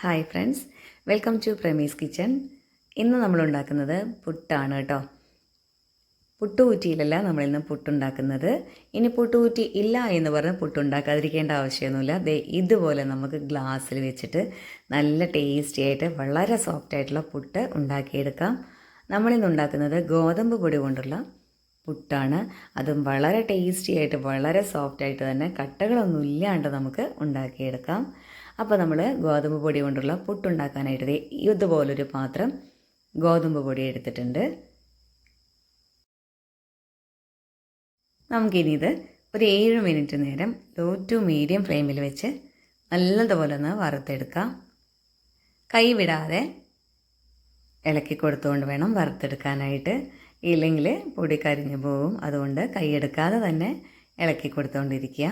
Hi friends welcome to Pramees kitchen ഇന്ന് നമ്മൾ ഉണ്ടാക്കുന്നത് പുട്ടാണ് കേട്ടോ. പുട്ടുകൂറ്റിയിലല്ല നമ്മളിന്ന് പുട്ടുണ്ടാക്കുന്നത്. ഇനി പുട്ടുകൂറ്റി ഇല്ല എന്ന് പറഞ്ഞ് പുട്ടുണ്ടാക്കാതിരിക്കേണ്ട ആവശ്യമൊന്നുമില്ല. ദേ ഇതുപോലെ നമുക്ക് ഗ്ലാസ്സിൽ വെച്ചിട്ട് നല്ല ടേസ്റ്റി ആയിട്ട് വളരെ സോഫ്റ്റ് ആയിട്ടുള്ള പുട്ട് ഉണ്ടാക്കിയെടുക്കാം. നമ്മളിന്ന് ഉണ്ടാക്കുന്നത് ഗോതമ്പ് പൊടി കൊണ്ടുള്ള പുട്ടാണ്. അതും വളരെ ടേസ്റ്റി ആയിട്ട് വളരെ സോഫ്റ്റ് ആയിട്ട് തന്നെ കട്ടകളൊന്നും ഇല്ലാണ്ട് നമുക്ക് ഉണ്ടാക്കിയെടുക്കാം. അപ്പോൾ നമ്മൾ ഗോതമ്പ് പൊടി കൊണ്ടുള്ള പുട്ടുണ്ടാക്കാനായിട്ട് ഇതുപോലൊരു പാത്രം ഗോതമ്പ് പൊടി എടുത്തിട്ടുണ്ട്. നമുക്കിനി ഇത് ഒരു ഏഴ് മിനിറ്റ് നേരം ലോ ടു മീഡിയം ഫ്ലെയിമിൽ വെച്ച് നല്ലതുപോലെ ഒന്ന് വറുത്തെടുക്കാം. കൈവിടാതെ ഇളക്കി കൊടുത്തുകൊണ്ട് വേണം വറുത്തെടുക്കാനായിട്ട്. ഇല്ലെങ്കിൽ പൊടി കരിഞ്ഞു പോകും അതുകൊണ്ട് കൈയെടുക്കാതെ തന്നെ ഇളക്കി കൊടുത്തുകൊണ്ടിരിക്കുക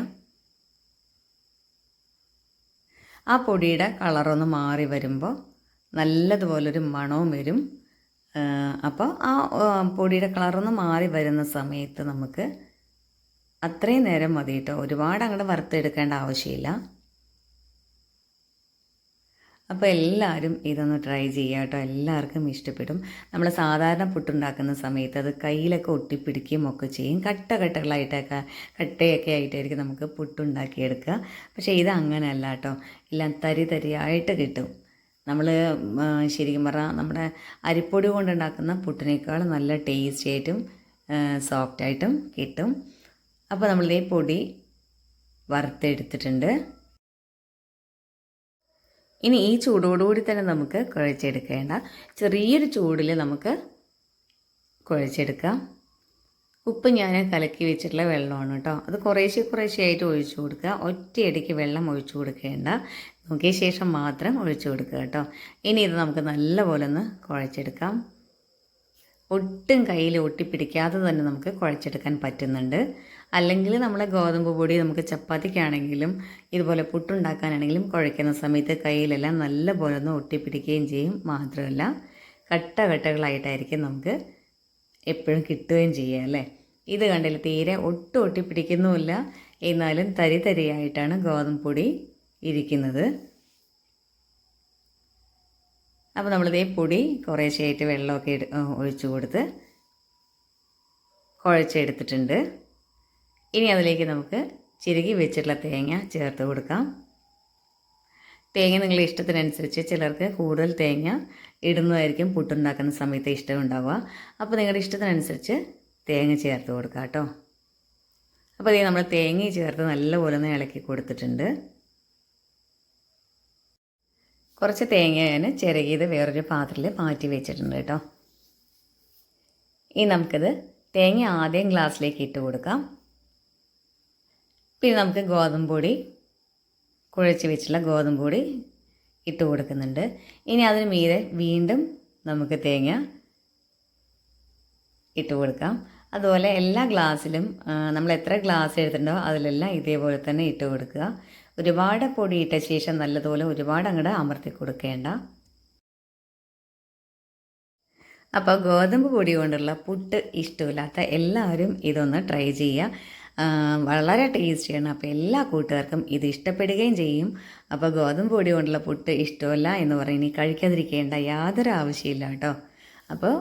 ആ പൊടിയുടെ കളറൊന്ന് മാറി വരുമ്പോൾ നല്ലതുപോലൊരു മണവും വരും. അപ്പോൾ ആ പൊടിയുടെ കളറൊന്ന് മാറി വരുന്ന സമയത്ത് നമുക്ക് അത്രയും നേരം മതി ഒരുപാട് അങ്ങോട്ട് വറുത്തെടുക്കേണ്ട ആവശ്യമില്ല. അപ്പോൾ എല്ലാവരും ഇതൊന്ന് ട്രൈ ചെയ്യുക കേട്ടോ. എല്ലാവർക്കും ഇഷ്ടപ്പെടും. നമ്മൾ സാധാരണ പുട്ടുണ്ടാക്കുന്ന സമയത്ത് അത് കയ്യിലൊക്കെ ഒട്ടിപ്പിടിക്കുകയും ഒക്കെ ചെയ്യും. കട്ട കട്ടകളായിട്ടൊക്കെ കട്ടയൊക്കെ ആയിട്ടായിരിക്കും നമുക്ക് പുട്ടുണ്ടാക്കിയെടുക്കുക. പക്ഷേ ഇത് അങ്ങനെയല്ല കേട്ടോ. എല്ലാം തരി തരിയായിട്ട് കിട്ടും. നമ്മൾ ശരിക്കും പറഞ്ഞാൽ നമ്മുടെ അരിപ്പൊടി കൊണ്ടുണ്ടാക്കുന്ന പുട്ടിനേക്കാൾ നല്ല ടേസ്റ്റി ആയിട്ടും സോഫ്റ്റായിട്ടും കിട്ടും. അപ്പോൾ നമ്മൾ ഈ പൊടി വറുത്തെടുത്തിട്ടുണ്ട്. ഇനി ഈ ചൂടോടുകൂടി തന്നെ നമുക്ക് കുഴച്ചെടുക്കേണ്ട. ചെറിയൊരു ചൂടിൽ നമുക്ക് കുഴച്ചെടുക്കാം. ഉപ്പ് ഞാൻ കലക്കി വെച്ചിട്ടുള്ള വെള്ളമാണ് കേട്ടോ. അത് കുറേശ്ശെ കുറേശ്ശെ ആയിട്ട് ഒഴിച്ചു കൊടുക്കുക. ഒറ്റയടിക്ക് വെള്ളം ഒഴിച്ചു കൊടുക്കേണ്ട. നോക്കിയ ശേഷം മാത്രം ഒഴിച്ചു കൊടുക്കുക കേട്ടോ. ഇനി ഇത് നമുക്ക് നല്ലപോലെ ഒന്ന് കുഴച്ചെടുക്കാം. ഒട്ടും കയ്യിൽ ഒട്ടിപ്പിടിക്കാതെ തന്നെ നമുക്ക് കുഴച്ചെടുക്കാൻ പറ്റുന്നുണ്ട്. അല്ലെങ്കിൽ നമ്മുടെ ഗോതമ്പ് പൊടി നമുക്ക് ചപ്പാത്തിക്കാണെങ്കിലും ഇതുപോലെ പുട്ടുണ്ടാക്കാനാണെങ്കിലും കുഴയ്ക്കുന്ന സമയത്ത് കയ്യിലെല്ലാം നല്ല പോലെ ഒന്ന് ഒട്ടിപ്പിടിക്കുകയും ചെയ്യും. മാത്രമല്ല കട്ട കട്ടകളായിട്ടായിരിക്കും നമുക്ക് എപ്പോഴും കിട്ടുകയും ചെയ്യുക അല്ലേ? ഇത് കണ്ടില്ല തീരെ ഒട്ടും ഒട്ടിപ്പിടിക്കുന്നുമില്ല. എന്നാലും തരി തരിയായിട്ടാണ് ഗോതമ്പ് പൊടി ഇരിക്കുന്നത്. അപ്പോൾ നമ്മളിതേ പൊടി കുറേശ്ശെയായിട്ട് വെള്ളമൊക്കെ ഒഴിച്ചു കൊടുത്ത് കുഴച്ചെടുത്തിട്ടുണ്ട്. ഇനി അതിലേക്ക് നമുക്ക് ചിരുകി വെച്ചിട്ടുള്ള തേങ്ങ ചേർത്ത് കൊടുക്കാം. തേങ്ങ നിങ്ങളുടെ ഇഷ്ടത്തിനനുസരിച്ച് ചിലർക്ക് കൂടുതൽ തേങ്ങ ഇടുന്നതായിരിക്കും പുട്ടുണ്ടാക്കുന്ന സമയത്ത് ഇഷ്ടം ഉണ്ടാവുക അപ്പോൾ നിങ്ങളുടെ ഇഷ്ടത്തിനനുസരിച്ച് തേങ്ങ ചേർത്ത് കൊടുക്കുക കേട്ടോ. അപ്പോൾ ഇത് നമ്മൾ തേങ്ങ ചേർത്ത് നല്ലപോലെ ഒന്ന് ഇളക്കി കൊടുത്തിട്ടുണ്ട്. കുറച്ച് തേങ്ങ ഞാൻ ചിരകിയത് വേറൊരു പാത്രത്തിൽ മാറ്റി വെച്ചിട്ടുണ്ട് കേട്ടോ. ഇനി നമുക്കിത് തേങ്ങ ആദ്യം ഗ്ലാസ്സിലേക്ക് ഇട്ട് കൊടുക്കാം. പിന്നെ നമുക്ക് ഗോതമ്പ് പൊടി കുഴച്ച് വെച്ചുള്ള ഗോതമ്പ് പൊടി ഇട്ട് കൊടുക്കുന്നുണ്ട്. ഇനി അതിന് മീതെ വീണ്ടും നമുക്ക് തേങ്ങ ഇട്ട് കൊടുക്കാം. അതുപോലെ എല്ലാ ഗ്ലാസ്സിലും നമ്മൾ എത്ര ഗ്ലാസ് എടുത്തിട്ടുണ്ടോ അതിലെല്ലാം ഇതേപോലെ തന്നെ ഇട്ട് കൊടുക്കുക. ഒരുപാട് പൊടി ഇട്ട ശേഷം നല്ലതുപോലെ ഒരുപാട് അങ്ങോട്ട് അമർത്തി കൊടുക്കേണ്ട. അപ്പോൾ ഗോതമ്പ് പൊടി കൊണ്ടുള്ള പുട്ട് ഇഷ്ടമില്ലാത്ത എല്ലാവരും ഇതൊന്ന് ട്രൈ ചെയ്യുക. വളരെ ടേസ്റ്റിയാണ്. അപ്പോൾ എല്ലാ കൂട്ടുകാർക്കും ഇത് ഇഷ്ടപ്പെടുകയും ചെയ്യും. അപ്പോൾ ഗോതമ്പ് പൊടി കൊണ്ടുള്ള പുട്ട് ഇഷ്ടമല്ല എന്ന് പറയും. ഇനി കഴിക്കാതിരിക്കേണ്ട യാതൊരു ആവശ്യമില്ല കേട്ടോ. അപ്പോൾ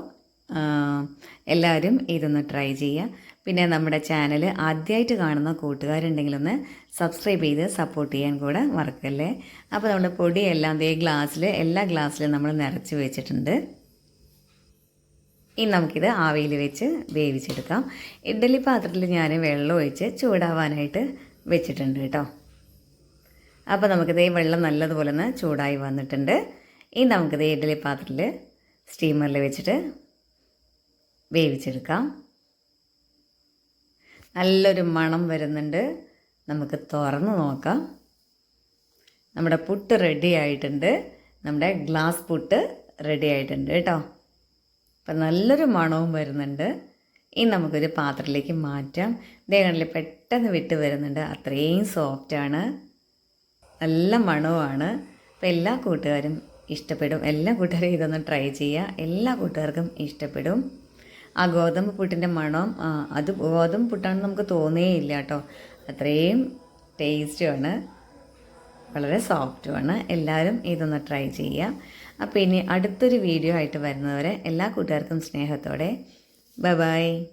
എല്ലാവരും ഇതൊന്ന് ട്രൈ ചെയ്യുക. പിന്നെ നമ്മുടെ ചാനൽ ആദ്യമായിട്ട് കാണുന്ന കൂട്ടുകാരുണ്ടെങ്കിൽ ഒന്ന് സബ്സ്ക്രൈബ് ചെയ്ത് സപ്പോർട്ട് ചെയ്യാൻ കൂടെ മറക്കല്ലേ? അപ്പോൾ നമ്മുടെ പൊടിയെല്ലാം ദേ ഗ്ലാസ്സിൽ എല്ലാ ഗ്ലാസ്സിലും നമ്മൾ നിറച്ച് വെച്ചിട്ടുണ്ട്. ഇനി നമുക്കിത് ആവിയിൽ വെച്ച് വേവിച്ചെടുക്കാം. ഇഡ്ഡലി പാത്രത്തിൽ ഞാൻ വെള്ളം ഒഴിച്ച് ചൂടാവാനായിട്ട് വെച്ചിട്ടുണ്ട് കേട്ടോ. അപ്പോൾ നമുക്കിത് ഈ വെള്ളം നല്ലതുപോലെ ഒന്ന് ചൂടായി വന്നിട്ടുണ്ട്. ഇനി നമുക്കിത് ഇഡ്ഡലി പാത്രത്തിൽ സ്റ്റീമറിൽ വെച്ചിട്ട് വേവിച്ചെടുക്കാം. നല്ലൊരു മണം വരുന്നുണ്ട്. നമുക്ക് തുറന്ന് നോക്കാം. നമ്മുടെ പുട്ട് റെഡി ആയിട്ടുണ്ട്. നമ്മുടെ ഗ്ലാസ് പുട്ട് റെഡി ആയിട്ടുണ്ട് കേട്ടോ. അപ്പം നല്ലൊരു മണവും വരുന്നുണ്ട്. ഇനി നമുക്കൊരു പാത്രത്തിലേക്ക് മാറ്റാം. ദേഹങ്ങളിൽ പെട്ടെന്ന് വിട്ട് വരുന്നുണ്ട്. അത്രയും സോഫ്റ്റാണ് നല്ല മണവുമാണ്. അപ്പോൾ എല്ലാ കൂട്ടുകാരും ഇഷ്ടപ്പെടും. എല്ലാ കൂട്ടുകാരും ഇതൊന്ന് ട്രൈ ചെയ്യുക. എല്ലാ കൂട്ടുകാർക്കും ഇഷ്ടപ്പെടും. ആ ഗോതമ്പ് പുട്ടിന്റെ മണം അത് ഗോതമ്പ് പുട്ടാണെന്ന് നമുക്ക് തോന്നേ ഇല്ല കേട്ടോ. അത്രയും ടേസ്റ്റുമാണ് വളരെ സോഫ്റ്റുമാണ് എല്ലാവരും ഇതൊന്ന് ട്രൈ ചെയ്യുക. അപ്പോൾ ഇനി അടുത്തൊരു വീഡിയോ ആയിട്ട് വരുന്നവരെ എല്ലാ കൂട്ടുകാർക്കും സ്നേഹത്തോടെ. Bye bye